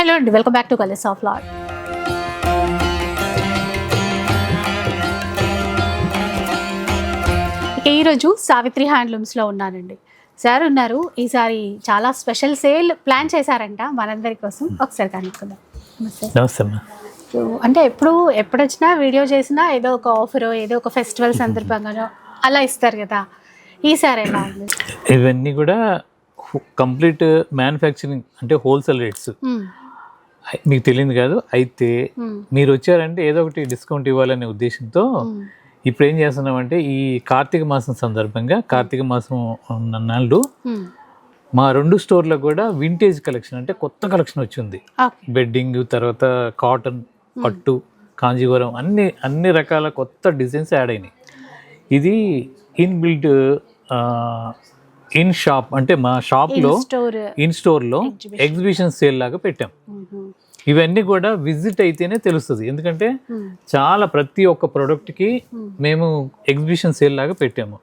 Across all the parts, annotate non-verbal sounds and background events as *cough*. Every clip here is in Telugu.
హలో అండి welcome back to colours of Laad ఇక ఈరోజు సావిత్రి హ్యాండ్లూమ్స్లో ఉన్నానండి. సార్ ఉన్నారు ఈసారి చాలా స్పెషల్ సేల్ ప్లాన్ చేశారంట మనందరి కోసం. ఒకసారి కనుక్కుందాం. నమస్తే. సో అంటే ఎప్పుడు ఎప్పుడు వచ్చినా వీడియో చేసినా ఏదో ఒక ఆఫర్ ఏదో ఒక ఫెస్టివల్ సందర్భంగానో అలా ఇస్తారు కదా. ఈసారి ఎలా ఉంది? ఇవన్నీ కూడా కంప్లీట్ మ్యానుఫ్యాక్చరింగ్ అంటే హోల్సేల్ రేట్స్. మీకు తెలియదు కాదు. అయితే. మీరు వచ్చారంటే ఏదో ఒకటి డిస్కౌంట్ ఇవ్వాలనే ఉద్దేశంతో. ఇప్పుడు ఏం చేస్తున్నామంటే ఈ కార్తీక మాసం సందర్భంగా కార్తీక మాసం నాళ్ళు. మా రెండు స్టోర్లో కూడా వింటేజ్ కలెక్షన్ అంటే కొత్త కలెక్షన్ వచ్చింది. బెడ్డింగ్ తర్వాత కాటన్ పట్టు కాంజీవరం అన్ని అన్ని రకాల కొత్త డిజైన్స్ యాడ్ అయినాయి. ఇది ఇన్ బిల్ట్ ఇన్ షాప్ అంటే మా షాప్లో ఇన్ స్టోర్లో ఎగ్జిబిషన్ సేల్ లాగా పెట్టాం. ఇవన్నీ కూడా విజిట్ అయితేనే తెలుస్తుంది. ఎందుకంటే చాలా ప్రతి ఒక్క ప్రోడక్ట్కి మేము ఎగ్జిబిషన్ సేల్ లాగా పెట్టాము.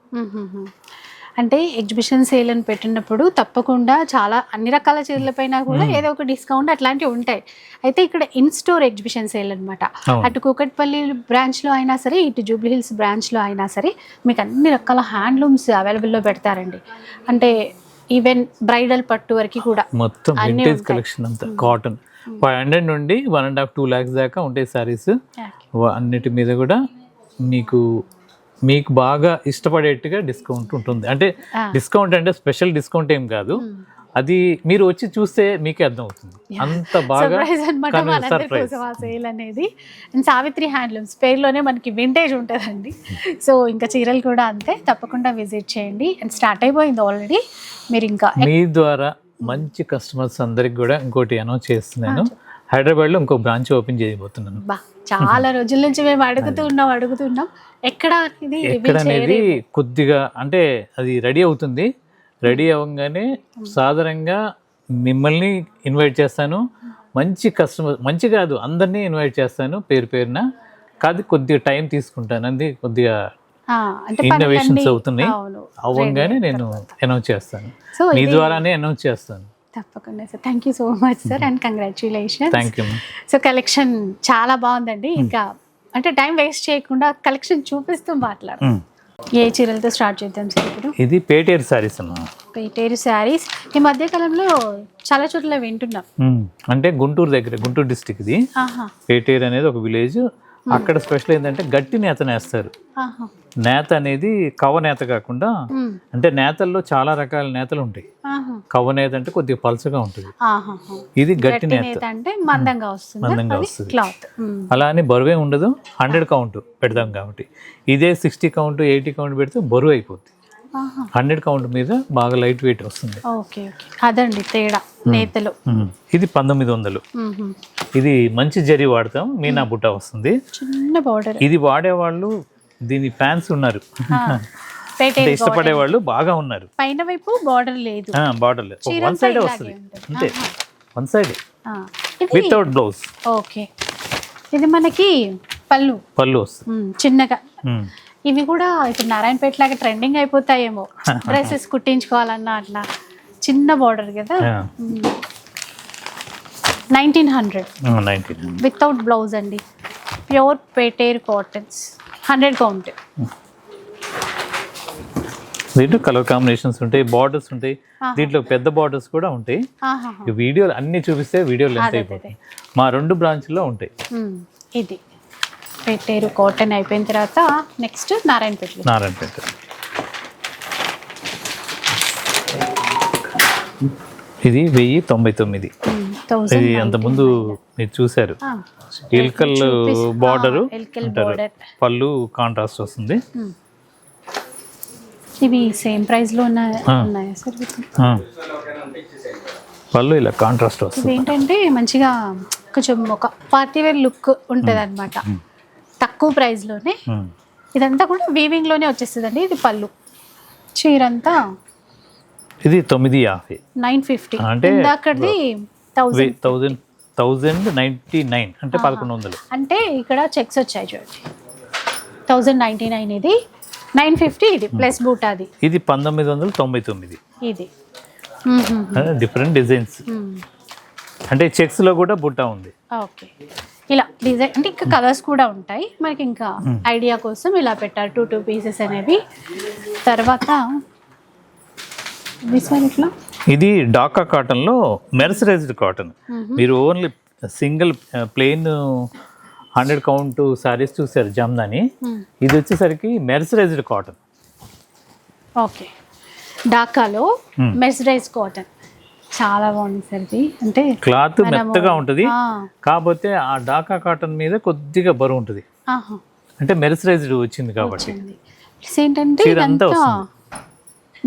అంటే ఎగ్జిబిషన్ సేల్ అని పెట్టినప్పుడు తప్పకుండా చాలా అన్ని రకాల చీరలపైన కూడా ఏదో ఒక డిస్కౌంట్ అట్లాంటివి ఉంటాయి. అయితే ఇక్కడ ఇన్ స్టోర్ ఎగ్జిబిషన్ సేల్ అనమాట. అటు కూకట్పల్లి బ్రాంచ్లో అయినా సరే ఇటు జూబ్లీ హిల్స్ బ్రాంచ్లో అయినా సరే మీకు అన్ని రకాల హ్యాండ్లూమ్స్ అవైలబుల్లో పెడతారండి. అంటే ఈవెన్ బ్రైడల్ పట్టు వరకు కూడా మొత్తం. కలెక్షన్ అంతా కాటన్ ఫైవ్ హండ్రెడ్ నుండి one and half two lakhs దాకా ఉంటాయి సారీస్ అన్నిటి మీద కూడా మీకు మీకు బాగా ఇష్టపడేట్టుగా డిస్కౌంట్ ఉంటుంది. అంటే. డిస్కౌంట్ అంటే స్పెషల్ డిస్కౌంట్ ఏం కాదు. అది మీరు వచ్చి చూస్తే మీకే అర్థం అవుతుంది అంత బాగా సర్ప్రైజ్ సేల్ అనేది. అండ్ సావిత్రి హ్యాండ్లూమ్స్ పేరులోనే మనకి వింటేజ్ ఉంటుందండి. సో ఇంకా చీరలు కూడా అంతే. తప్పకుండా విజిట్ చేయండి. అండ్ స్టార్ట్ అయిపోయింది ఆల్రెడీ మీరు ఇంకా మీ ద్వారా మంచి కస్టమర్స్ అందరికి కూడా ఇంకోటి అనౌన్స్ చేస్తున్నాను. హైదరాబాద్లో ఇంకో బ్రాంచ్ ఓపెన్ చేయబోతున్నాను. చాలా రోజుల నుంచి మేము అడుగుతూ ఉన్నాం అడుగుతున్నాం. ఎక్కడ అనేది ఎక్కడ అనేది కొద్దిగా అంటే అది రెడీ అవుతుంది. రెడీ అవ్వగానే సాధారణంగా మిమ్మల్ని ఇన్వైట్ చేస్తాను. మంచి కస్టమర్ మంచి కాదు అందరినీ ఇన్వైట్ చేస్తాను పేరు పేరున. కాదు కొద్దిగా టైం తీసుకుంటాను. అది కొద్దిగా అంటే ఇన్నోవేషన్స్ అవుతున్నాయి. అవ్వగానే నేను అనౌన్స్ చేస్తాను. మీ ద్వారానే అనౌన్స్ చేస్తాను. తప్పకుండా sir. Thank you so much sir and congratulation so collection చాలా బాగుందండి. ఇంకా అంటే టైం వేస్ట్ చేయకుండా కలెక్షన్ చూపిస్తూ మాట్లాడు ఏ చీరలతో స్టార్ట్ చేద్దాం సార్ ఇప్పుడు? ఇది పేటేరు సారీస్ అమ్మా. పేటేరు శారీస్ ఈ మధ్య కాలంలో చాలా చోట్ల వింటున్నాం. ఉమ్, అంటే గుంటూరు దగ్గర గుంటూరు డిస్టిక్ ఇది. పేటేరు అనేది ఒక విలేజ్ అక్కడ స్పెషల్ ఏంటంటే గట్టి నేత నేస్తారు. నేత అనేది కవ నేత కాకుండా అంటే నేతల్లో చాలా రకాల నేతలు ఉంటాయి. కవ నేత అంటే కొద్దిగా పలుచగా ఉంటుంది. ఇది గట్టి నేత. అంటే మందంగా వస్తుంది. మందంగా అలా అని బరువే ఉండదు. హండ్రెడ్ కౌంట్ పెడతాం కాబట్టి. ఇదే సిక్స్టీ కౌంట్ ఎయిటీ కౌంట్ పెడితే బరువు అయిపోతుంది హండ్రెడ్ కౌంట్ మీద బాగా లైట్ వెయిట్ వస్తుంది. Okay okay. అదండి తేడా నేతలు. ఇది పంతొమ్మిది వందలు. ఇది మంచి జరి వాడతాం మీనా బుట్ట వస్తుంది. చిన్న బార్డర్ ఇది వాడేవాళ్ళు దీని ఫ్యాన్స్ ఉన్నారు. ఇష్టపడే వాళ్ళు బాగా ఉన్నారు. పైన వైపు బార్డర్ లేదు. బార్డర్ వన్ చీరంతా సైడ్ వస్తుంది. అంతే. One side without blouse okay. ఇది మనకి పళ్ళు. పళ్ళు వస్తుంది. చిన్నగా. ఇవి కూడా ఇప్పుడు నారాయణపేట లాగా ట్రెండింగ్ అయిపోతాయేమో. *laughs* డ్రెస్సెస్ కుట్టించుకోవాలన్నా అట్లా. చిన్న బార్డర్ కదా? Nineteen hundred um, 19. Without blouse అండి. ప్యూర్ పేటేర్ కాటన్స్ హండ్రెడ్ కౌంట్ దీంట్లో కలర్ కాంబినేషన్స్ ఉంటాయి బార్డర్స్ ఉంటాయి. దీంట్లో పెద్ద బార్డర్స్ కూడా ఉంటాయి. వీడియోలు అన్ని చూపిస్తే వీడియో లెంత్ అదే, అయిపోతుంది మా రెండు బ్రాంచ్లో ఉంటాయి. మ్మ్, ఇది. పెట్టేరు కాటన్ అయిపోయిన తర్వాత నెక్స్ట్ నారాయణపేట నారాయణపేట ఇది వెయ్యి తొంభై తొమ్మిది. ఇది అంతకుముందు మీరు చూశారు. ఎల్కల్ బార్డరు అంటారు. పళ్ళు కాంట్రాస్ట్ వస్తుంది. ఇవి సేమ్ ప్రైస్లో ఉన్న ఉన్నాయా సార్. పళ్ళు ఇలా కాంట్రాస్ట్ వస్తుంది. ఏంటంటే మంచిగా కొంచెం ఒక పార్టీ వేర్ లుక్ ఉంటుంది అనమాట తక్కువ ప్రైస్లోనే ఉమ్. ఇదంతా కూడా వీవింగ్లోనే వచ్చేస్తుందండి. ఇది పళ్ళు. చీరంతా ఇది తొమ్మిది యాభై. Nine fifty. అంటే thousand thousand thousand ninety nine అంటే పదకొండు వందలు. అంటే ఇక్కడ చెక్స్ వచ్చాయి చూడండి. థౌజండ్ నైంటీ నైన్ ఇది. నైన్ ఫిఫ్టీ ఇది ప్లస్ బూట్ అది. ఇది పంతొమ్మిది వందల తొంభై తొమ్మిది. ఇది. డిఫరెంట్ డిజైన్స్ మ్మ్. అంటే చెక్స్లో కూడా బుట్ట ఉంది. ఓకే. ఇలా డిజైన్ అంటే ఇంకా కలర్స్ కూడా ఉంటాయి. మనకి ఇంకా ఐడియా కోసం ఇలా పెట్టారు టూ టూ పీసెస్ అనేవి. తర్వాత ఇది డాకా కాటన్లో మెర్సరైజ్డ్ కాటన్. మీరు only single plain hundred count saris చూసారు జమ్దాని. ఇది వచ్చేసరికి మెర్సరైజ్డ్ కాటన్. ఓకే. డాకాలో Hmm. Mercerise cotton. చాలా బాగుంది సార్ ఇది. అంటే క్లాత్ మెత్తగా ఉంటుంది. కాకపోతే ఆ డాకా కాటన్ మీద కొద్దిగా బరువు ఉంటుంది. అంటే మెర్సరైజ్డ్ వచ్చింది కాబట్టి. ఏంటంటే.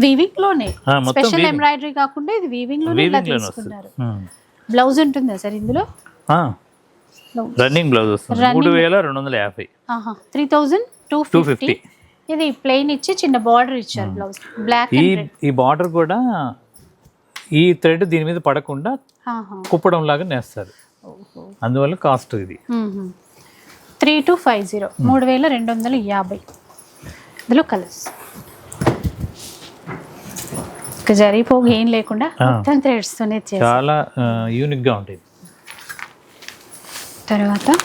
వీవింగ్లోనే. స్పెషల్. ఎంబ్రాయిడరీ కాకుండా ఇది వీవింగ్లోనే తీసుకున్నారు. బ్లౌజ్ ఉంటుందా సార్ ఇందులో? రన్నింగ్ బ్లౌజ్ వస్తుంది. మూడు వేల రెండు వందల యాభై. Three thousand two two fifty ఇది ప్లెయిన్ ఇచ్చి చిన్న బార్డర్ ఇచ్చారు బ్లౌజ్ బ్లాక్ ఈ ఈ బార్డర్ కూడా ఈ థ్రెడ్ దీని మీద పడకుండా కుప్పడం లాగా నేస్తారు. అందువల్ల కాస్ట్ ఇది. Three two five zero. మూడు వేల రెండు వందల యాభై. ఇందులో కలర్స్. జరిపోగు ఏం లేకుండా. మొత్తం థ్రెడ్స్తోనే చాలా యూనిక్గా ఉంటుంది తర్వాత?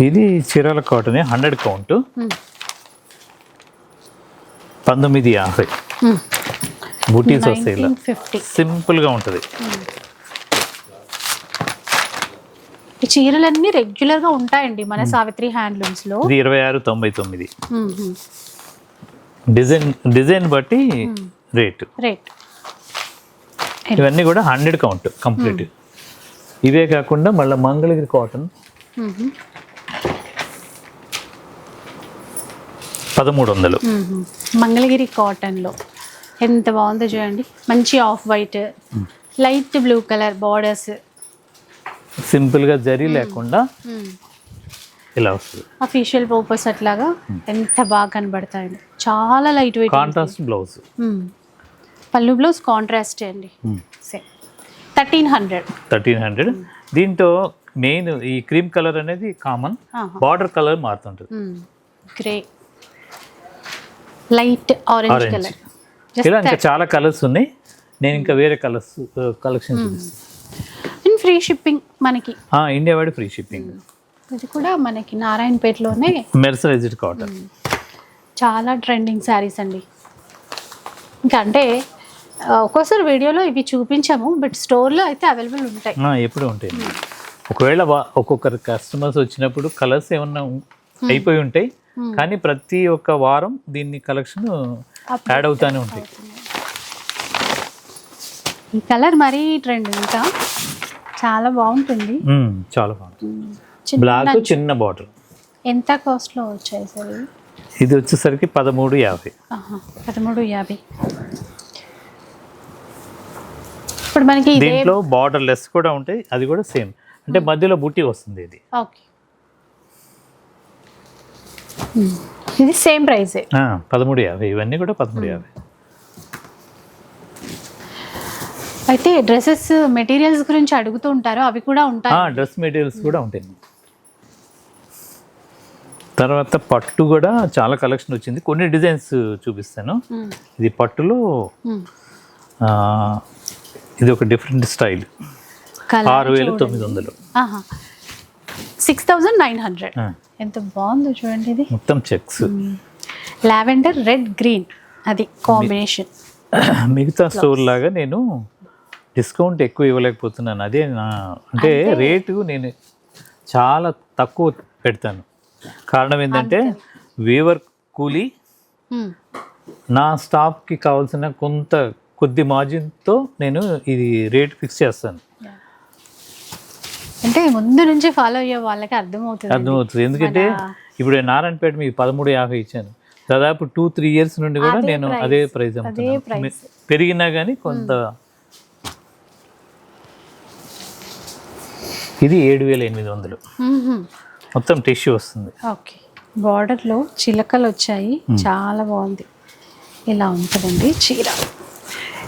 ఇది చీరాల కాటన్ హండ్రెడ్ కౌంట్. మ్మ్. పంతొమ్మిది యాభై. బూటీస్ వస్తాయి ఇలా. Nineteen fifty. సింపుల్గా ఉంటుంది. ఈ చీరలన్నీ రెగ్యులర్గా ఉంటాయండి మన సావిత్రి హ్యాండ్లూమ్స్లో ఇది ఇరవై ఆరు తొంభై తొమ్మిది. మ్మ్. డిజైన్ డిజైన్ బట్టి రేటు. రేట్. ఇవన్నీ కూడా హండ్రెడ్ కౌంట్ కంప్లీట్. ఇవే కాకుండా మళ్ళీ మంగళగిరి కాటన్. పదమూడు వందలు. మంగళగిరి కాటన్లో ఎంత బాగుందో చూడండి. మంచి off white. Light blue colour borders. సింపుల్గా జరీ లేకుండా ఇలా వస్తుంది. అఫీషియల్ పర్పస్ అట్లాగా ఎంత బాగా కనబడతాయండి. చాలా లైట్ వెయిట్ కాంట్రాస్ట్ బ్లౌజ్ పళ్ళు బ్లౌజ్ కాంట్రాస్ట్ అండి. Same thirteen hundred thirteen hundred దీంతో మెయిన్ ఈ క్రీమ్ కలర్ అనేది కామన్ బార్డర్ కలర్ మారుతుంటుంది. Grey light orange. కలర్ ఇలా ఇంకా చాలా కలర్స్ ఉన్నాయి. నేను ఇంకా వేరే కలర్స్ కలెక్షన్ చూపిస్తాను. అండ్ ఫ్రీ షిప్పింగ్ మనకి. ఇండియా వైడ్ ఫ్రీ షిప్పింగ్ ఇది కూడా మనకి నారాయణపేటలోనే మెర్సరైజ్డ్ కాటన్ చాలా ట్రెండింగ్ శారీస్ అండి. ఇంకా అంటే ఒక్కోసారి వీడియోలో ఇవి చూపించాము బట్ స్టోర్లో అయితే అవైలబుల్ ఉంటాయి. ఎప్పుడు ఉంటాయి. ఒకవేళ వా- ఒక్కొక్కరు కస్టమర్స్ వచ్చినప్పుడు కలర్స్ ఏమన్నా అయిపోయి ఉంటాయి. కానీ ప్రతి ఒక్క వారం దీన్ని కలెక్షన్ యాడ్ అవుతానే ఉంటాయి. ఈ కలర్ మరీ ట్రెండ్ ఇంకా. చాలా బాగుంటుంది. చాలా చిన్న బ్లాక్ చిన్న బార్డర్ ఎంత కాస్ట్లో వచ్చాయి సార్ ఇది వచ్చేసరికి పదమూడు యాభై. పదమూడు యాభై. ఇప్పుడు మనకి దీంట్లో బార్డర్ లెస్ కూడా ఉంటాయి అది కూడా సేమ్ అంటే మధ్యలో బుట్టి వస్తుంది ఇది. ఓకే. ఇది సేమ్ ప్రైసే ఆ, పదమూడు యాభై. ఇవన్నీ కూడా పదమూడు యాభై. అయితే డ్రెస్సెస్ మెటీరియల్స్ గురించి అడుగుతూ ఉంటారు. అవి కూడా ఉంటాయి? డ్రెస్ మెటీరియల్స్ కూడా ఉంటాయి. తర్వాత పట్టు కూడా చాలా కలెక్షన్ వచ్చింది. కొన్ని డిజైన్స్ చూపిస్తాను. మ్మ్. ఇది పట్టులో. ఆ, ఇది ఒక డిఫరెంట్ స్టైల్. ఆరు వేల తొమ్మిది వందలు. సిక్స్ థౌజండ్ నైన్ హండ్రెడ్ ఎంత బాగుందో చూడండి ఇది. మొత్తం చెక్స్. Lavender red green. అది కాంబినేషన్. *clears throat* మిగతా స్టోర్ లాగా నేను డిస్కౌంట్ ఎక్కువ ఇవ్వలేకపోతున్నాను. అదే నా అంటే రేటు నేను చాలా తక్కువ పెడతాను. కారణం ఏంటంటే వీవర్ కూలీ నా స్టాఫ్కి కావాల్సిన కొంత కొద్ది మార్జిన్తో నేను ఇది రేట్ ఫిక్స్ చేస్తాను. అంటే ముందు నుంచి ఫాలో అయ్యే వాళ్ళకి అర్థమవుతుంది. అర్థమవుతుంది. ఎందుకంటే ఇప్పుడు నారాయణపేట మీకు పదమూడు యాభై ఇచ్చాను. దాదాపు టూ త్రీ ఇయర్స్ నుండి కూడా నేను. అదే అమ్ముతున్నాను. price. పెరిగినా కానీ కొంత ఇది ఏడు వేల ఎనిమిది వందలు. మొత్తం టిష్యూ వస్తుంది. ఓకే. బార్డర్లో చిలకలు వచ్చాయి. చాలా బాగుంది. ఇలా ఉంటుందండి చీర.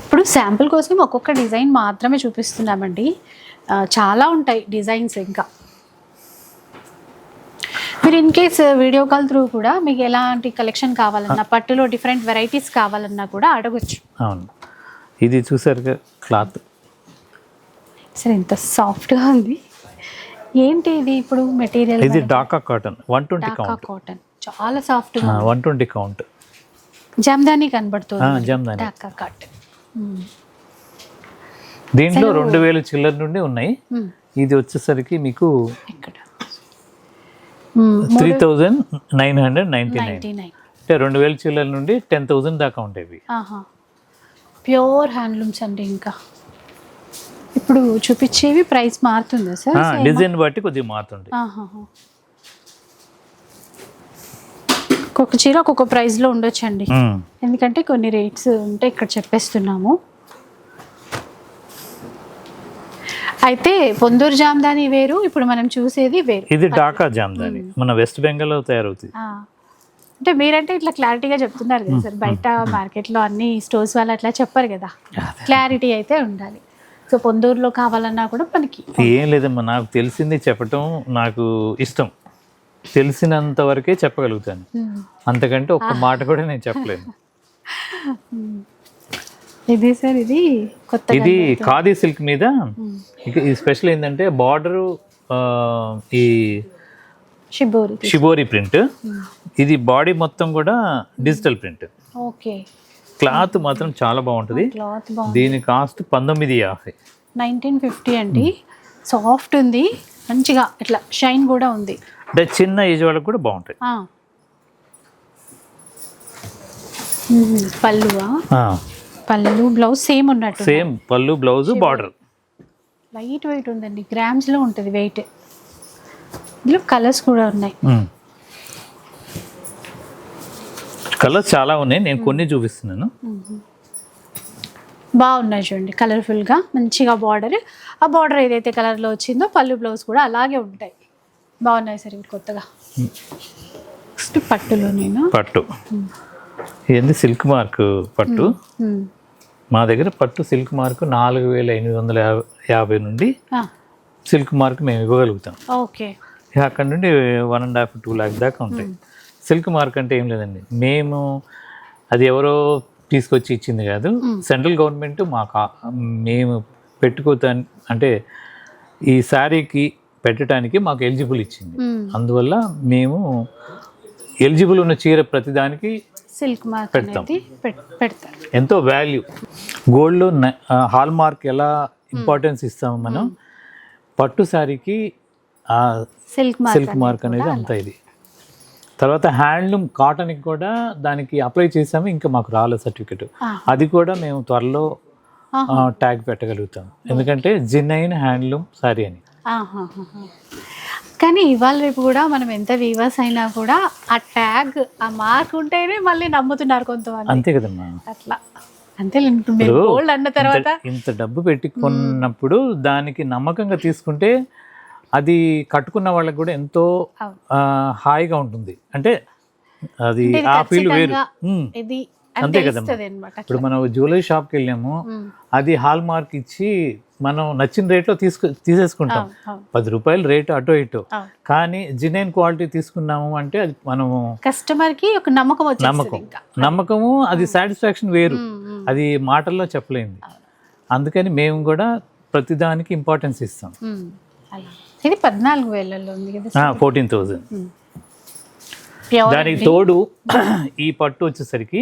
ఇప్పుడు శాంపుల్ కోసం ఒక్కొక్క డిజైన్ మాత్రమే చూపిస్తున్నామండి. చాలా ఉంటాయి డిజైన్స్ ఇంకా. మీరు in case video call through కూడా మీకు ఎలాంటి కలెక్షన్ కావాలన్నా పట్టులో డిఫరెంట్ వెరైటీస్ కావాలన్నా కూడా అడగొచ్చు. అవును. ఇది చూసారుగా క్లాత్. సరే ఇంత సాఫ్ట్గా ఉంది. ఏంటి ఇది ఇప్పుడు మెటీరియల్ ఇది Dhaka cotton one twenty Dhaka count. Cotton. చాలా సాఫ్ట్గా వన్ ట్వంటీ కౌంట్. జామ్దాని కనబడుతుంది. జమ్దాని. డాకా కాటన్. దీంట్లో రెండు వేల చిల్లర నుండి ఉన్నాయి. ఇది వచ్చేసరికి మీకు three thousand nine hundred ninety nine. అంటే రెండు వేల చిల్లర నుండి టెన్ థౌజండ్ దాకా ఉంటాయి ప్యూర్ హ్యాండ్లూమ్స్ అండి ఇంకా. ఇప్పుడు చూపించేవి ప్రైస్ మారుతుందా సార్? డిజైన్ బట్టి కొద్దిగా ఆహాహా. ఒక్కొక్క చీర ఒక్కొక్క ప్రైస్లో ఉండొచ్చండి. ఎందుకంటే కొన్ని రేట్స్ ఉంటే ఇక్కడ చెప్పేస్తున్నాము. అయితే పొందూరు జామ్దాని వేరు ఇప్పుడు మనం చూసేది వేరు. ఇది డాకా జామ్దాని. మన వెస్ట్ బెంగాల్లో తయారవుతుంది ఆ. అంటే మీరంటే ఇట్లా క్లారిటీగా చెప్తున్నారు కదా సార్ బయట మార్కెట్లో అన్ని స్టోర్స్ వాళ్ళు అట్లా చెప్పరు కదా. క్లారిటీ అయితే ఉండాలి. సో పొందూరులో కావాలన్నా కూడా మనకి. ఏం లేదమ్మా నాకు తెలిసింది చెప్పటం నాకు ఇష్టం. తెలిసినంత వరకే చెప్పగలుగుతాను. అంతకంటే ఒక్క మాట కూడా నేను చెప్పలేను. *laughs* ఇది సార్ ఇది కొత్త ఇది ఖాదీ సిల్క్ మీద. ఈ స్పెషల్ ఏంటంటే బార్డర్ ఈ షిబోరి షిబోరి ప్రింట్. ఇది బాడీ మొత్తం కూడా డిజిటల్ ప్రింట్. ఓకే. క్లాత్ మాత్రం చాలా బాగుంటుంది. దీని కాస్ట్ పంతొమ్మిది యాభై. నైన్టీన్ ఫిఫ్టీ అండి. సాఫ్ట్ ఉంది మంచిగా ఇట్లా షైన్ కూడా ఉంది. అంటే చిన్న ఏజ్ వాళ్ళకి కూడా. మ్మ్. పళ్ళువా? పళ్ళు బ్లౌజ్ సేమ్ ఉన్నట్టు సేమ్ పళ్ళు బ్లౌజ్ బార్డర్ లైట్ వెయిట్ ఉందండి. గ్రామ్స్లో ఉంటుంది వెయిట్ ఇందులో కలర్స్ కూడా ఉన్నాయి. కలర్స్ చాలా ఉన్నాయి. నేను కొన్ని చూపిస్తున్నాను. బాగున్నాయి చూడండి. కలర్ఫుల్గా మంచిగా బార్డర్ ఆ బార్డర్ ఏదైతే కలర్లో వచ్చిందో పళ్ళు బ్లౌజ్ కూడా అలాగే ఉంటాయి. బాగున్నాయి సార్ ఇవి కొత్తగా. నెక్స్ట్ పట్టులో నేను పట్టు. ఏంది? సిల్క్ మార్క్ పట్టు. మా దగ్గర పట్టు సిల్క్ మార్క్ నాలుగు వేల ఎనిమిది వందల యాభై యాభై నుండి సిల్క్ మార్క్ మేము ఇవ్వగలుగుతాం. ఓకే. అక్కడ నుండి one and half two lakh దాకా ఉంటాయి. సిల్క్ మార్క్ అంటే ఏం లేదండి. మేము అది ఎవరో తీసుకొచ్చి ఇచ్చింది కాదు. సెంట్రల్ గవర్నమెంట్ మాకు మేము పెట్టుకోతా అంటే ఈ శారీకి పెట్టడానికి మాకు ఎలిజిబుల్ ఇచ్చింది. అందువల్ల మేము ఎలిజిబుల్ ఉన్న చీర ప్రతిదానికి సిల్క్ మార్క్ పెడతాం. అనేది పెడతారు. ఎంతో వాల్యూ గోల్డ్లో హాల్ మార్క్ ఎలా ఇంపార్టెన్స్ ఇస్తాము మనం? పట్టు శారీకి ఆ సిల్క్ మార్క్ సిల్క్ మార్క్ అనేది అంత ఇది. తర్వాత హ్యాండ్లూమ్ కాటన్కి కూడా దానికి అప్లై చేసాము ఇంకా మాకు రాలేదు సర్టిఫికెట్. అది కూడా మేము త్వరలో ట్యాగ్ పెట్టగలుగుతాం. ఎందుకంటే జిన్ అయిన హ్యాండ్లూమ్ సారీ అని. కానీ ఇవాళ రేపు కూడా మనం ఎంత వీవర్స్ అయినా కూడా ఆ ట్యాగ్ ఆ మార్క్ ఉంటేనే మళ్ళీ నమ్ముతున్నారు కొంతమంది. అంతే కదమ్మా. అట్లా. అంతే గోల్డ్ అన్న తర్వాత ఇంత- డబ్బు పెట్టి కొన్నప్పుడు దానికి నమ్మకంగా తీసుకుంటే అది కట్టుకున్న వాళ్ళకి కూడా ఎంతో హాయిగా ఉంటుంది. అంటే అది ఆ ఫీల్ వేరు. అంతే కదమ్మా. ఇప్పుడు మనం జ్యువెలరీ షాప్కి వెళ్ళాము అది హాల్ మార్క్ ఇచ్చి మనం నచ్చిన రేట్లో తీసుకు తీసేసుకుంటాం. పది రూపాయలు రేటు అటో ఇటో. కానీ జినైన్ క్వాలిటీ తీసుకున్నాము అంటే అది మనము కస్టమర్కి ఒక నమ్మకం నమ్మకం. నమ్మకము అది సాటిస్ఫాక్షన్ వేరు. అది మాటల్లో చెప్పలేంది. అందుకని మేము కూడా ప్రతిదానికి ఇంపార్టెన్స్ ఇస్తాం. ఇది పద్నాలుగు వేలలో ఉంది కదా ఫోర్టీన్ థౌజండ్ దానికి తోడు ఈ పట్టు వచ్చేసరికి.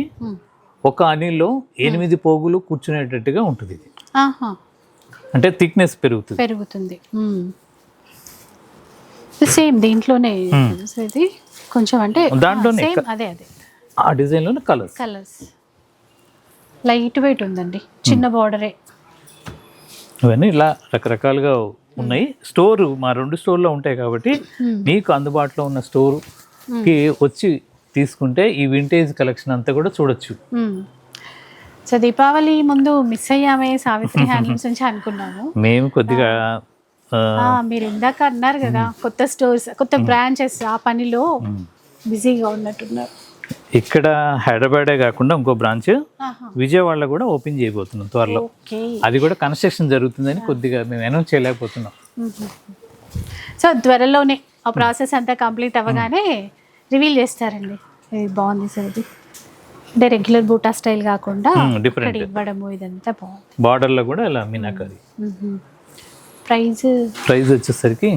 ఒక అనిల్లో ఎనిమిది పోగులు కూర్చునేటట్టుగా ఉంటుంది ఇది. అంటే థిక్నెస్ పెరుగుతుంది. పెరుగుతుంది. సేమ్ దీంట్లోనే ఇది కొంచెం అంటే దాంట్లోనే సేమ్ అదే అదే. ఆ డిజైన్లోనే కలర్స్ కలర్స్ లైట్ వెయిట్ ఉందండి. చిన్న బార్డరే ఇవన్నీ ఇలా రకరకాలుగా ఉన్నాయి. స్టోర్ మా రెండు స్టోర్లో ఉంటాయి కాబట్టి మీకు అందుబాటులో ఉన్న స్టోర్కి వచ్చి తీసుకుంటే ఈ వింటేజ్ కలెక్షన్ అంతా కూడా చూడొచ్చు. సో దీపావళి ముందు మిస్ అయ్యామే సావిత్రి హ్యాండ్లూమ్స్ నుంచి అనుకున్నాము. మేము కొద్దిగా మీరు ఇందాక అన్నారు కదా కొత్త స్టోర్స్ కొత్త బ్రాంచెస్ ఆ పనిలో బిజీగా ఉన్నట్టున్నారు. ఇక్కడ హైదరాబాదే కాకుండా ఇంకో బ్రాంచ్. విజయవాడలో కూడా ఓపెన్ చేయబోతున్నాం త్వరలో. అది కూడా కన్స్ట్రక్షన్ జరుగుతుందని కొద్దిగా మేము అనౌన్స్ చేయలేకపోతున్నాం. సో త్వరలోనే ఆ ప్రాసెస్ అంతా కంప్లీట్ అవ్వగానే రివీల్ చేస్తారండి. బాగుంది సార్ ఇది అంటే రెగ్యులర్ బూటా స్టైల్ కాకుండా. ఇక్కడ ఇవ్వడము ఇదంతా బాగుంది. బార్డర్లో కూడా ఇలా మీనాకరి. ప్రైస్ ప్రైస్ వచ్చేసరికి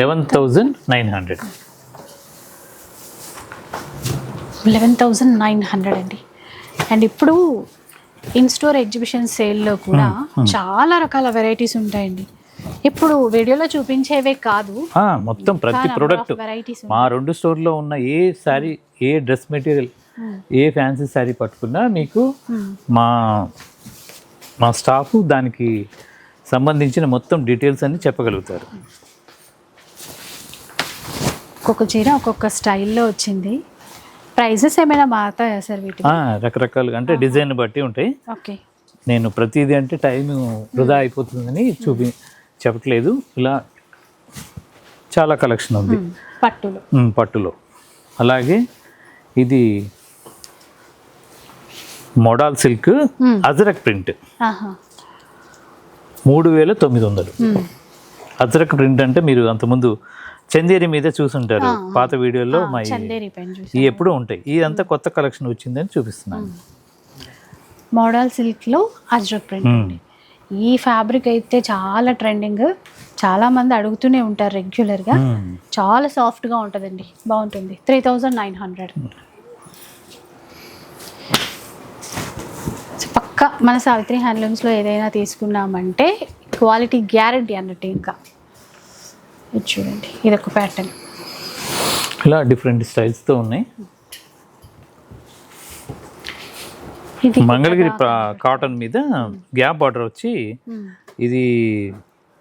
eleven thousand nine hundred eleven thousand nine hundred అండి. అండ్ ఇప్పుడు ఇన్ స్టోర్ ఎగ్జిబిషన్ సేల్లో కూడా చాలా రకాల వెరైటీస్ ఉంటాయండి. ఇప్పుడు వీడియోలో చూపించేవే కాదు. మొత్తం ప్రతి ప్రోడక్ట్ వెరైటీస్ మా రెండు స్టోర్లో ఉన్న ఏ శారీ ఏ డ్రెస్ మెటీరియల్ ఏ ఫ్యాన్సీ శారీ పట్టుకున్నా మీకు మా మా స్టాఫ్ దానికి సంబంధించిన మొత్తం డీటెయిల్స్ అన్ని చెప్పగలుగుతారు. ఒక్కొక్క చీర ఒక్కొక్క స్టైల్లో వచ్చింది. ప్రైజెస్ ఏమైనా మారుతాయా సార్ వీటి రకరకాలుగా అంటే డిజైన్ బట్టి ఉంటాయి. ఓకే. నేను ప్రతిదీ అంటే టైం వృధా అయిపోతుందని చూపి చెప్పట్లేదు. ఇలా చాలా కలెక్షన్ ఉంది. పట్టులు. పట్టులో. అలాగే ఇది మోడాల్ సిల్క్ అజరక్ ప్రింట్. మూడు వేల తొమ్మిది వందలు. అజరక్ ప్రింట్ అంటే మీరు అంతకుముందు చందేరి మీద చూసుంటారు. పాత వీడియోలో మా ఈ- ఎప్పుడూ ఉంటాయి. ఇదంతా కొత్త కలెక్షన్ వచ్చిందని చూపిస్తున్నాను. మోడల్ సిల్క్లో అజ్రక్ ప్రింట్. ఈ ఫ్యాబ్రిక్ అయితే చాలా ట్రెండింగ్ చాలా మంది అడుగుతూనే ఉంటారు రెగ్యులర్గా ఉమ్. చాలా సాఫ్ట్గా ఉంటుందండి. బాగుంటుంది. త్రీ థౌజండ్ నైన్ హండ్రెడ్ పక్క మన సావిత్రి హ్యాండ్లూమ్స్లో ఏదైనా తీసుకున్నామంటే క్వాలిటీ గ్యారంటీ అన్నట్టు ఇంకా. ఇది చూడండి. ఇది ఒక ప్యాటర్న్ ఇలా డిఫరెంట్ స్టైల్స్తో ఉన్నాయి ఇది మంగళగిరి కాటన్ మీద గ్యాప్ బార్డర్ వచ్చి. ఇది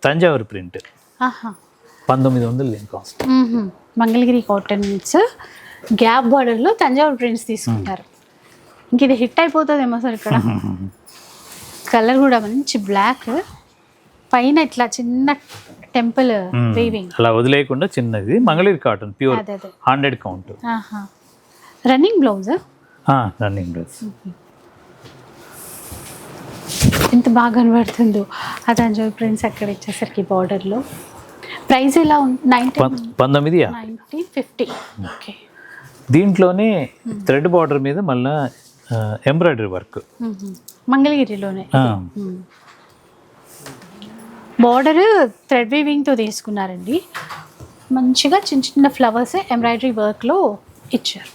తంజావూరు ప్రింట్. పంతొమ్మిది వందలు దీని కాస్ట్. మంగళగిరి కాటన్స్ గ్యాప్ బార్డర్లో తంజావూరు ప్రింట్స్ తీసుకుంటారు. ఇంక ఇది హిట్ అయిపోతుందేమో సార్ ఇక్కడ. కలర్ కూడా మంచి బ్లాక్. పైన ఇట్లా చిన్న టెంపుల్ వీవింగ్ అలా వదిలేయకుండా చిన్నది. Mangalagiri cotton pure hundred count. Running blouse? Running dress ఎంత బాగా కనబడుతుందో. ఆ తంజావూరు ప్రింట్స్ అక్కడ ఇచ్చేసరికి బార్డర్లో. ప్రైస్ ఎలా ఉంది నైన్టీన్ పంతొమ్మిది. Nineteen fifty. ఓకే. దీంట్లోనే థ్రెడ్ బార్డర్ మీద మళ్ళా ఎంబ్రాయిడరీ వర్క్. మంగళగిరిలోనే. బార్డర్ థ్రెడ్ వీవింగ్తో తీసుకున్నారండి. మంచిగా చిన్న చిన్న ఫ్లవర్స్ ఎంబ్రాయిడరీ వర్క్లో ఇచ్చారు.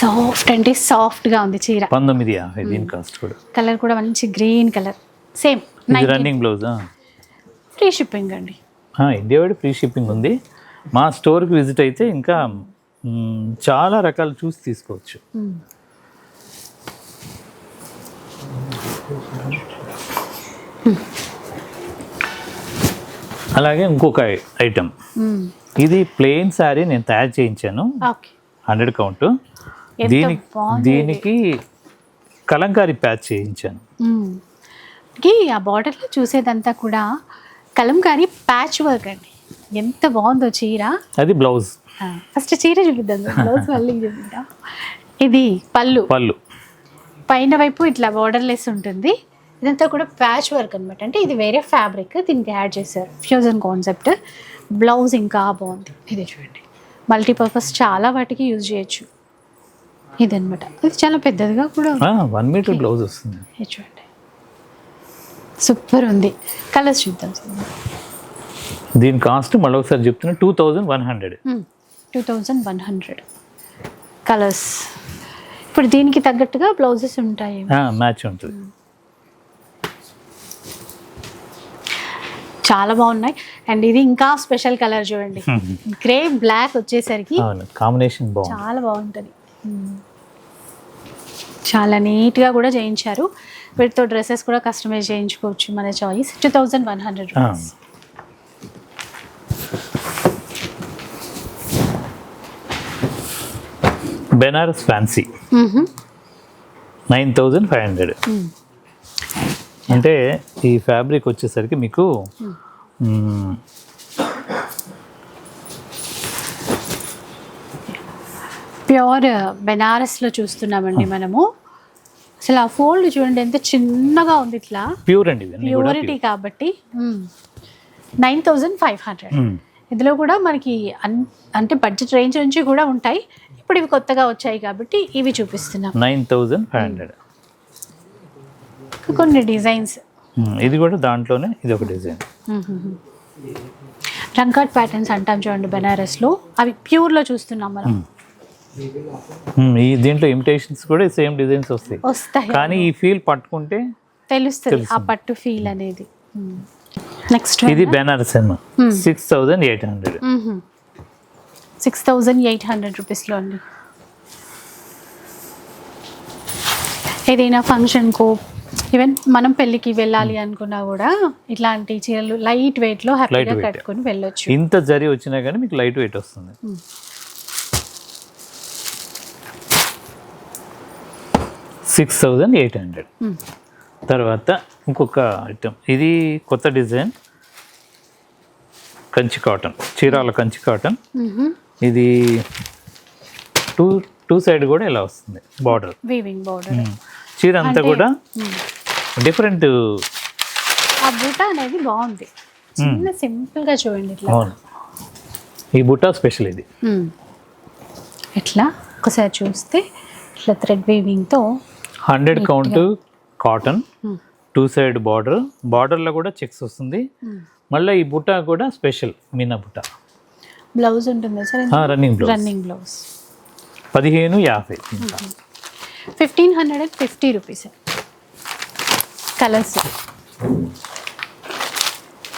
సాఫ్ట్ అంటే సాఫ్ట్గా ఉంది చీర. పంతొమ్మిది దీని కాస్ట్ కూడా. కలర్ కూడా మంచి green colour. Same running blouse? Free shipping అండి. ఇండియా వైడ్ ఫ్రీ షిప్పింగ్ ఉంది. మా స్టోర్కి విజిట్ అయితే ఇంకా చాలా రకాలు చూసి తీసుకోవచ్చు. అలాగే ఇంకొక ఐటమ్. ఇది ప్లెయిన్ శారీ నేను తయారు చేయించాను. Hundred count. దీనికి దీనికి కలంకారీ ప్యాచ్ చేయించాను. ఆ బార్డర్లో చూసేదంతా కూడా కలంకారీ ప్యాచ్ వర్క్ అండి. ఎంత బాగుందో చీర. అది బ్లౌజ్. ఫస్ట్ చీర చూపిద్దాం. బ్లౌజ్ మళ్ళీ చూపిద్దాం. ఇది పళ్ళు. పళ్ళు. పైన వైపు ఇట్లా బార్డర్లెస్ ఉంటుంది. ఇదంతా కూడా ప్యాచ్ వర్క్ అనమాట అంటే ఇది వేరే ఫ్యాబ్రిక్ దీనికి యాడ్ చేశారు. ఫ్యూజన్ కాన్సెప్ట్ బ్లౌజ్ ఇంకా బాగుంది. ఇది చూడండి. మల్టీపర్పస్ చాలా వాటికి యూజ్ చేయొచ్చు. ఇదనమాట ఇది చాలా పెద్దదిగా కూడా వన్ మీటర్ బ్లౌజ్ వస్తుంది. ఇది చూడండి. సూపర్ ఉంది. కలర్స్ చూద్దాం దీని కాస్ట్ మళ్ళీ ఒకసారి చెప్తున్నా two thousand one hundred two thousand one hundred colours ఇప్పుడు దీనికి తగ్గట్టుగా బ్లౌజెస్ ఉంటాయి మ్యాచ్ ఉంటుంది. చాలా బాగున్నాయి. అండ్ ఇది ఇంకా స్పెషల్ కలర్ చూడండి. గ్రే బ్లాక్ వచ్చేసరికి కాంబినేషన్ చాలా బాగుంటుంది. మ్మ్. చాలా నీట్గా కూడా చేయించారు. వీటితో డ్రెస్సెస్ కూడా కస్టమైజ్ చేయించుకోవచ్చు మన choice. Two thousand one hundred. Banaras fancy nine thousand five hundred అంటే ఈ ఫ్యాబ్రిక్ వచ్చేసరికి మీకు ప్యూర్ బెనారస్లో చూస్తున్నామండి మనము. అసలు ఆ ఫోల్డ్ చూడండి ఎంత చిన్నగా ఉంది ఇట్లా. ప్యూర్ అండి ప్యూరిటీ కాబట్టి నైన్ థౌజండ్ ఫైవ్ హండ్రెడ్. ఇందులో కూడా మనకి అంటే బడ్జెట్ రేంజ్ నుంచి కూడా ఉంటాయి. ఇప్పుడు ఇవి కొత్తగా వచ్చాయి కాబట్టి ఇవి చూపిస్తున్నాం. Nine thousand five hundred. కొన్ని డిజైన్స్. ఇది కూడా దాంట్లోనే ఇది ఒక డిజైన్. రంకాట్ ప్యాటర్న్స్ అంటాం చూడండి బెనారస్లో. అవి ప్యూర్లో చూస్తున్నాం మనం. ఈ దీంట్లో ఇమిటేషన్స్ కూడా సేమ్ డిజైన్స్ వస్తాయి. వస్తాయి. కానీ ఈ ఫీల్ పట్టుకుంటే తెలుస్తుంది ఆ పట్టు ఫీల్ అనేది. నెక్స్ట్ ఇది బెనారస్ అన్న six thousand eight hundred six thousand eight hundred రూపీస్లో అండి. ఏదైనా ఫంక్షన్కో ఈవెన్ మనం పెళ్ళికి వెళ్ళాలి అనుకున్నా కూడా ఇట్లాంటి చీరలు లైట్ వెయిట్లో హ్యాపీగా. కట్టుకొని వెళ్ళొచ్చు. ఇంత జరి వచ్చినా కానీ మీకు లైట్ వెయిట్ వస్తుంది six thousand eight hundred Hmm. తర్వాత ఇంకొక ఐటమ్ ఇది కొత్త design. Kanchi cotton. Chirala Kanchi cotton. ఇది టూ టూ సైడ్ కూడా ఇలా వస్తుంది బార్డర్. వీవింగ్ బోర్డర్ చీర అంతా కూడా డిఫరెంట్ ఆ బూట అనేది బాగుంది. చిన్న సింపుల్గా చూడండి ఇట్లా. ఈ బుట్టా స్పెషల్ ఇది. ఇట్లా ఒకసారి చూస్తే ఇట్లా థ్రెడ్ వీవింగ్తో hundred count cotton two side border. బార్డర్లో కూడా చెక్స్ వస్తుంది. మళ్ళీ ఈ బుట్ట కూడా స్పెషల్ మీనా బుట్ట బ్లౌజ్ ఉంటుంది sir running blouse running blouse పదిహేను యాభై fifteen hundred and fifty rupees. Colours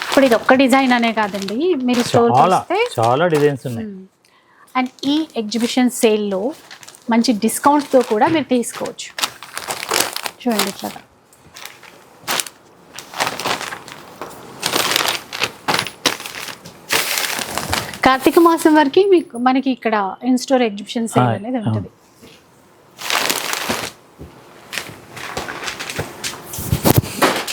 ఇప్పుడు ఇది ఒక్క డిజైన్ అనే కాదండి. మీరు స్టోర్ చాలా చూస్తే. చాలా డిజైన్స్ ఉన్నాయి. అండ్ ఈ ఎగ్జిబిషన్ సేల్లో మంచి డిస్కౌంట్తో కూడా మీరు తీసుకోవచ్చు. చూడండి ఇట్లా కార్తీక మాసం వరకు మీకు మనకి ఇక్కడ ఇన్ స్టోర్ ఎగ్జిబిషన్ సేల్ అనేది ఉంటుంది.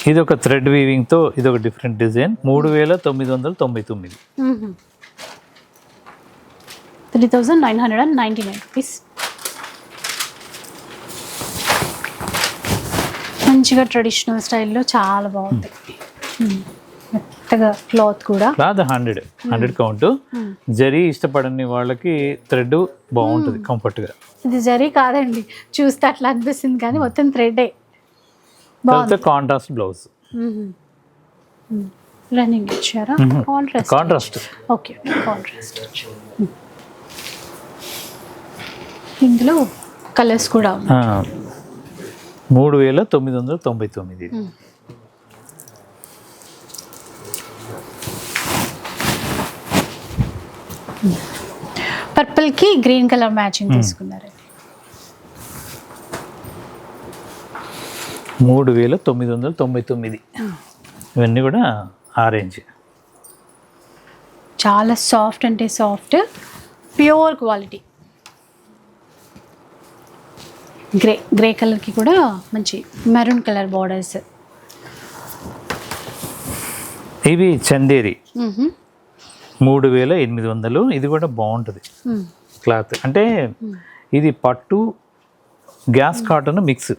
ఇది ఒక థ్రెడ్ వీవింగ్తో ఇది ఒక డిఫరెంట్ డిజైన్ మూడు వేల తొమ్మిది వందల తొంభై తొమ్మిది. Three thousand nine hundred and ninety nine rupees. మంచిగా ట్రెడిషనల్ స్టైల్లో చాలా బాగుంది. మెత్తగా క్లాత్ కూడా. Cloth hundred. Hundred count. Zari ఇష్టపడని వాళ్ళకి థ్రెడ్ బాగుంటుంది కంఫర్ట్గా. ఇది జరీ కాదండి చూస్తే అట్లా అనిపిస్తుంది కానీ మొత్తం థ్రెడే కాంట్రాస్ట్ బ్లౌజ్ రన్నింగ్ ఇచ్చారా? కాంట్రాస్ట్ కాంట్రాస్ట్ ఓకే కాంట్రాస్ట్ ఇందులో కలర్స్ కూడా ఉన్నాయి. మూడు వేల తొమ్మిది వందల తొంభై తొమ్మిది. ఇది. పర్పుల్కి గ్రీన్ కలర్ మ్యాచింగ్ తీసుకున్నారండి. మూడు వేల తొమ్మిది వందల తొంభై తొమ్మిది. ఇవన్నీ కూడా ఆరెంజ్ చాలా సాఫ్ట్ అంటే soft pure quality. Grey grey కలర్కి కూడా మంచి మెరూన్ కలర్ బార్డర్స్. ఇవి చందేరి. మూడు వేల ఎనిమిది వందలు. ఇది కూడా బాగుంటుంది. క్లాత్. అంటే ఇది పట్టు గ్యాస్ కాటన్ మిక్స్.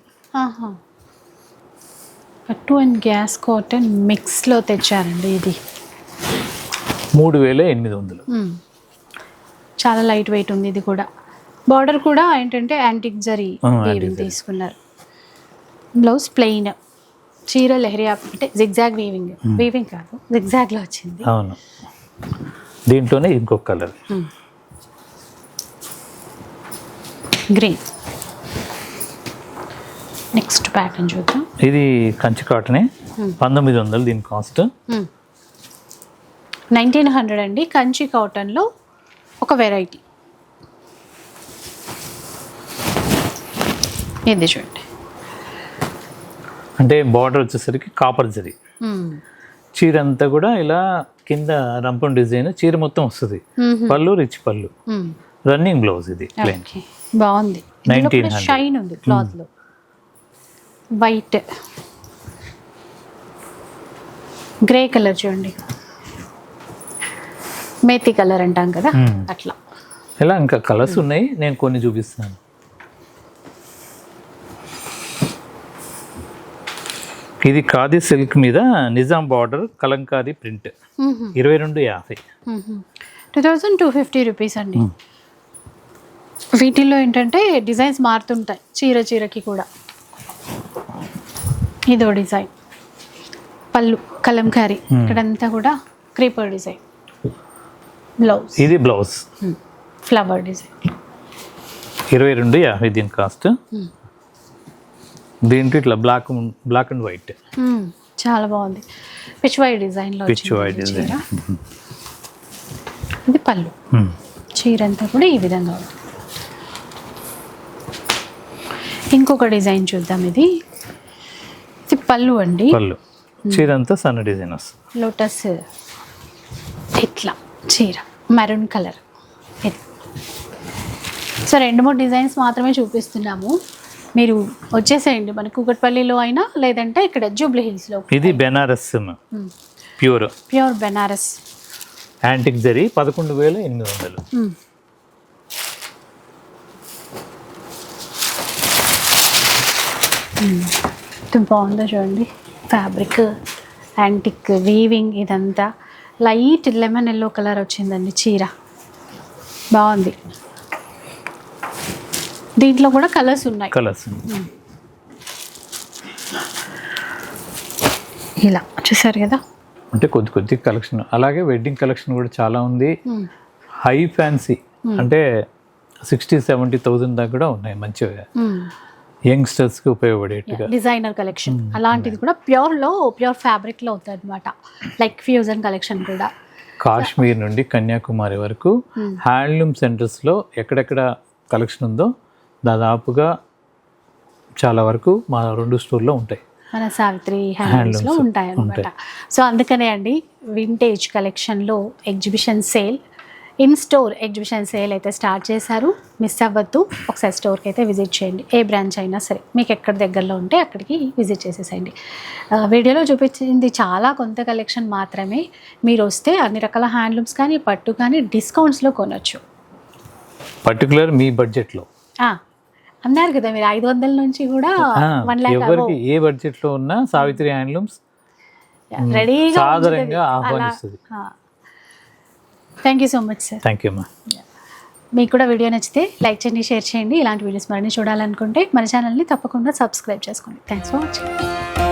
పట్టు అండ్ గ్యాస్ కాటన్ మిక్స్లో తెచ్చారండి ఇది. మూడు వేల ఎనిమిది వందలు. చాలా లైట్ వెయిట్ ఉంది ఇది కూడా. బార్డర్ కూడా ఏంటంటే యాంటిక్ జరీ. తీసుకున్నారు. బ్లౌజ్ ప్లెయిన్ చీర లెహరియా అంటే జిగ్జాగ్ వీవింగ్ వీవింగ్ కాదు జిగ్జాగ్లో వచ్చింది. అవును. దీంట్లోనే ఇంకొక కలర్ గ్రీన్ నెక్స్ట్ ప్యాటర్న్ చూద్దాం. ఇది కంచి కాటనే. పంతొమ్మిది వందలు దీని కాస్ట్ నైన్టీన్ హండ్రెడ్ అండి కంచి కాటన్లో ఒక వెరైటీ ఇది చూడండి. అంటే బార్డర్ వచ్చేసరికి కాపర్ జరీ. చీర అంతా కూడా ఇలా కింద రంపం డిజైన్ చీర మొత్తం వస్తుంది. పళ్ళు రిచ్ పళ్ళు. రన్నింగ్ బ్లౌజ్ ఇది బాగుంది. 1900. షైన్ ఉంది క్లాత్లో. వైట్ గ్రే కలర్ చూడండి. మేతి కలర్ అంటాం కదా. అట్లా. ఇలా ఇంకా కలర్స్ ఉన్నాయి. నేను కొన్ని చూపిస్తాను. ఇది ఖాదీ సిల్క్ మీద నిజాం బార్డర్ కలంకారీ ప్రింట్. ఇరవై రెండు యాభై. Two thousand two fifty rupees అండి. వీటిల్లో ఏంటంటే డిజైన్స్ మారుతుంటాయి చీర చీరకి కూడా. ఇదో డిజైన్. పళ్ళు కలంకారీ. ఇక్కడంతా కూడా క్రీపర్ డిజైన్. బ్లౌజ్. ఇది బ్లౌజ్. Flower design. ఇరవై రెండు యాభై దీని కాస్ట్. దీంట్లో ఇట్లా బ్లాక్ బ్లాక్ అండ్ వైట్ చాలా బాగుంది. పిచ్వాయి డిజైన్లో పిచ్వాయి వచ్చింది డిజైన్. ఇది పళ్ళు. చీర అంతా కూడా ఈ విధంగా ఉంది. ఇంకొక డిజైన్ చూద్దాం ఇది. ఇది పళ్ళు అండి. పళ్ళు. చీర అంతా సన్న డిజైన్ వస్తుంది. లోటస్ ఇట్లా చీర మెరూన్ కలర్ ఇది. సో రెండు మూడు డిజైన్స్ మాత్రమే చూపిస్తున్నాము. మీరు వచ్చేసేయండి. మన కూకట్పల్లిలో అయినా లేదంటే ఇక్కడ జూబ్లీ హిల్స్లో ఇది Banaras pure. Pure Banaras. Antique zari పదకొండు వేల ఎనిమిది వందలు. బాగుందో చూడండి. ఫ్యాబ్రిక్ యాంటిక్ వీవింగ్ ఇదంతా. లైట్ లెమన్ ఎల్లో కలర్ వచ్చిందండి చీర. బాగుంది. దీంట్లో కూడా కలర్స్ ఉన్నాయి. కలర్స్. ఇలా చూసారు కదా? అంటే కొద్ది కొద్ది కలెక్షన్. అలాగే వెడ్డింగ్ కలెక్షన్ కూడా చాలా ఉంది. High fancy. అంటే సిక్స్టీ సెవెంటీ థౌజండ్ దాకా కూడా ఉన్నాయి మంచిగా యంగ్స్టర్స్కి ఉపయోగపడేట్టుగా. Designer collection. అలాంటిది కూడా ప్యూర్లో ప్యూర్ ఫ్యాబ్రిక్లో అవుతుంది అనమాట లైక్ ఫ్యూజన్ కలెక్షన్ కూడా. కాశ్మీర్ నుండి కన్యాకుమారి వరకు హ్యాండ్లూమ్ సెంటర్స్లో ఎక్కడెక్కడ కలెక్షన్ ఉందో దాదాపుగా చాలా వరకు మా రెండు స్టోర్లో ఉంటాయి. మన సావిత్రి హ్యాండ్లూమ్స్లో ఉంటాయి. అనమాట సో అందుకనే అండి వింటేజ్ కలెక్షన్లో exhibition sale in store exhibition sale అయితే స్టార్ట్ చేశారు. మిస్ అవ్వద్దు ఒకసారి స్టోర్కి అయితే విజిట్ చేయండి. ఏ బ్రాంచ్ అయినా సరే మీకు ఎక్కడ దగ్గరలో ఉంటే అక్కడికి విజిట్ చేసేసేయండి. వీడియోలో చూపించింది చాలా కొంత కలెక్షన్ మాత్రమే. మీరు వస్తే అన్ని రకాల హ్యాండ్లూమ్స్ కానీ పట్టు కానీ డిస్కౌంట్స్లో కొనొచ్చు. పర్టికులర్ మీ బడ్జెట్లో అన్నారు కదా మీరు ఐదు వందల నుంచి కూడా వన్ ల్యాక్ ఎవరికి ఏ బడ్జెట్లో ఉన్నా సావిత్రి హ్యాండ్లూమ్స్ రెడీగా సాదరంగా ఆహ్వానిస్తుంది. Thank you so much sir thank you మీకు కూడా వీడియో నచ్చితే లైక్ చేయండి షేర్ చేయండి. ఇలాంటి వీడియోస్ మరిన్ని చూడాలనుకుంటే మన ఛానల్ని తప్పకుండా సబ్స్క్రైబ్ చేసుకోండి. Thanks for watching